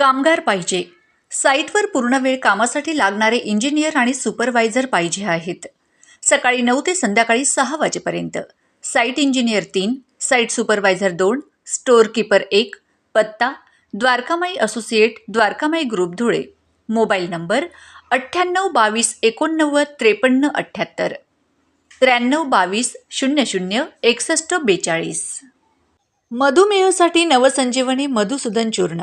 कामगार पाहिजे. साईटवर पूर्ण वेळ कामासाठी लागणारे इंजिनियर आणि सुपरवायझर पाहिजे आहेत. सकाळी नऊ ते संध्याकाळी सहा वाजेपर्यंत. साईट इंजिनियर तीन साईट सुपरवायझर दोन स्टोअर कीपर एक पत्ता Dwarkamai associate Dwarkamai group Dhule. Mobile number अठ्ठ्याण्णव बावीस एकोणनव्वद त्रेपन्न अठ्ठ्याहत्तर. त्र्याण्णव बावीस शून्य शून्य एकसष्ट बेचाळीस. मधुमेहासाठी नवसंजीवनी मधुसूदन चूर्ण.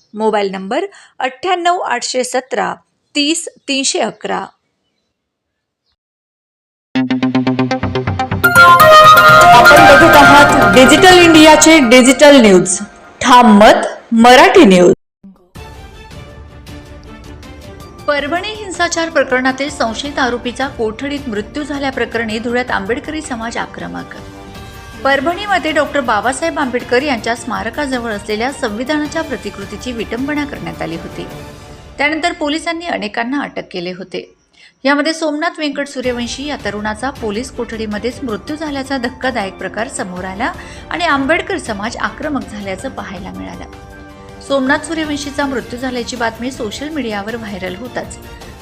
मोबाईल नंबर अठ्ठ्याण्णव आठशे सतरा तीस तीनशे अकरा. आपण बघत आहात डिजिटल इंडियाचे डिजिटल न्यूज. ठाम मत मराठी न्यूज. परभणी हिंसाचार प्रकरणातील संशयित आरोपीचा कोठडीत मृत्यू झाल्याप्रकरणी धुळ्यात आंबेडकरी समाज आक्रमक. परभणीमध्ये डॉक्टर बाबासाहेब आंबेडकर यांच्या स्मारकाजवळ असलेल्या संविधानाच्या प्रतिकृतीची विटंबना करण्यात आली होती. त्यानंतर पोलिसांनी अनेकांना अटक केले होते. यामध्ये सोमनाथ व्यंकट सूर्यवंशी या तरुणाचा पोलीस कोठडीमध्येच मृत्यू झाल्याचा धक्कादायक प्रकार समोर आला आणि आंबेडकर समाज आक्रमक झाल्याचं पाहायला मिळालं. सोमनाथ सूर्यवंशीचा मृत्यू झाल्याची बातमी सोशल मीडियावर व्हायरल होताच.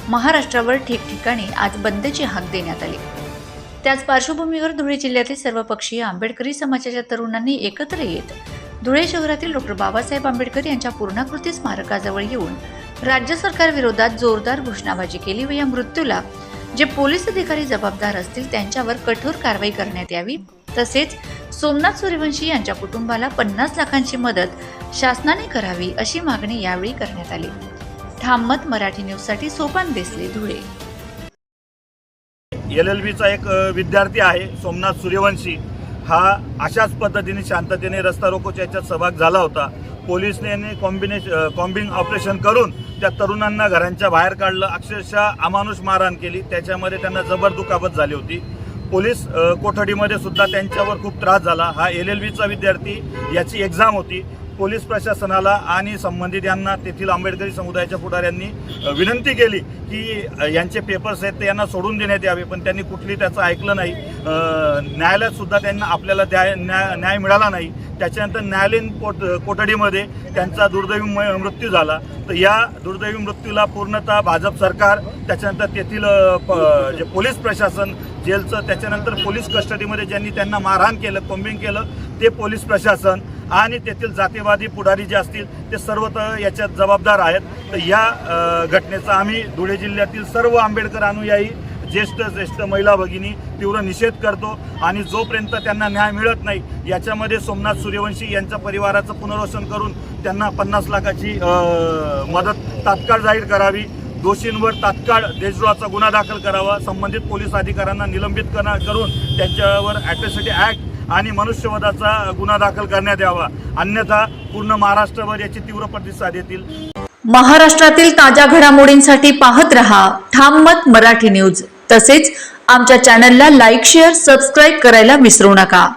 महाराष्ट्रावर ठिकठिकाणी आज बंदची हाक देण्यात आली. त्याच पार्श्वभूमीवर धुळे जिल्ह्यातील सर्वपक्षीय आंबेडकरी समाजाच्या तरुणांनी एकत्र येत धुळे शहरातील डॉक्टर बाबासाहेब आंबेडकर यांच्या पूर्णाकृती स्मारकाजवळ येऊन राज्य सरकारविरोधात जोरदार घोषणाबाजी केली व या मृत्यूला जे पोलीस अधिकारी जबाबदार असतील त्यांच्यावर कठोर कारवाई करण्यात यावी तसेच सोमनाथ सूर्यवंशी यांच्या कुटुंबाला पन्नास लाखांची मदत शासनाने करावी अशी मागणी यावेळी करण्यात आली. ठाममत मराठी न्यूजसाठी सोपान देसले धुळे. एल एल बीचा एक विद्यार्थी आहे सोमनाथ सूर्यवंशी. हा अशाच पद्धतीने शांततेने रस्ता रोकोच्या याच्यात सहभाग झाला होता. पोलिसने कॉम्बिनेश कॉम्बिंग ऑपरेशन करून त्या तरुणांना घरांच्या बाहेर काढलं. अक्षरशः अमानुष मारहाण केली. त्याच्यामध्ये त्यांना जबर दुखापत झाली होती. पोलीस कोठडीमध्ये सुद्धा त्यांच्यावर खूप त्रास झाला. हा एल एल बीचा विद्यार्थी याची एक्झाम होती. पोलीस प्रशासनाला आणि संबंधित यांना तेथील आंबेडकरी समुदायाच्या पुढाऱ्यांनी विनंती केली की यांचे पेपर्स आहेत ते यांना सोडून देण्यात यावे पण त्यांनी कुठली त्याचं ऐकलं नाही. न्यायालयात सुद्धा त्यांना आपल्याला द्याय न्याय न्याय मिळाला नाही. त्याच्यानंतर न्यायालयीन कोट कोठडीमध्ये त्यांचा दुर्दैवी म- मृत्यू झाला. तर या दुर्दैवी मृत्यूला पूर्णतः भाजप सरकार त्याच्यानंतर तेथील प- जे पोलीस प्रशासन जेलचं त्याच्यानंतर पोलीस कस्टडीमध्ये ज्यांनी त्यांना मारहाण केलं कोंबिंग केलं ते पोलीस प्रशासन आणि तेथील जातीवादी पुढारी जे असतील ते सर्व याच्यात जबाबदार आहेत. तर या घटनेचा आम्ही धुळे जिल्ह्यातील सर्व आंबेडकर अनुयायी ज्येष्ठ ज्येष्ठ महिला भगिनी तीव्र निषेध करतो आणि जोपर्यंत त्यांना न्याय मिळत नाही याच्यामध्ये सोमनाथ सूर्यवंशी यांच्या परिवाराचं पुनर्वसन करून त्यांना पन्नास लाखाची मदत तात्काळ जाहीर करावी. दोषींवर तात्काळ देशद्रोहाचा गुन्हा दाखल करावा संबंधित पोलीस अधिकाऱ्यांना निलंबित करा करून त्यांच्यावर ॲट्रॉसिटी ॲक्ट आणि मनुष्यवधाचा गुन्हा दाखल करण्यात यावा. अन्यथा पूर्ण महाराष्ट्रभर याची तीव्र प्रतिसाद येतील. महाराष्ट्रातील ताज्या घडामोडींसाठी पाहत रहा ठाम मत मराठी न्यूज. तसेच आमच्या चॅनलला लाईक शेअर सबस्क्राईब करायला विसरू नका.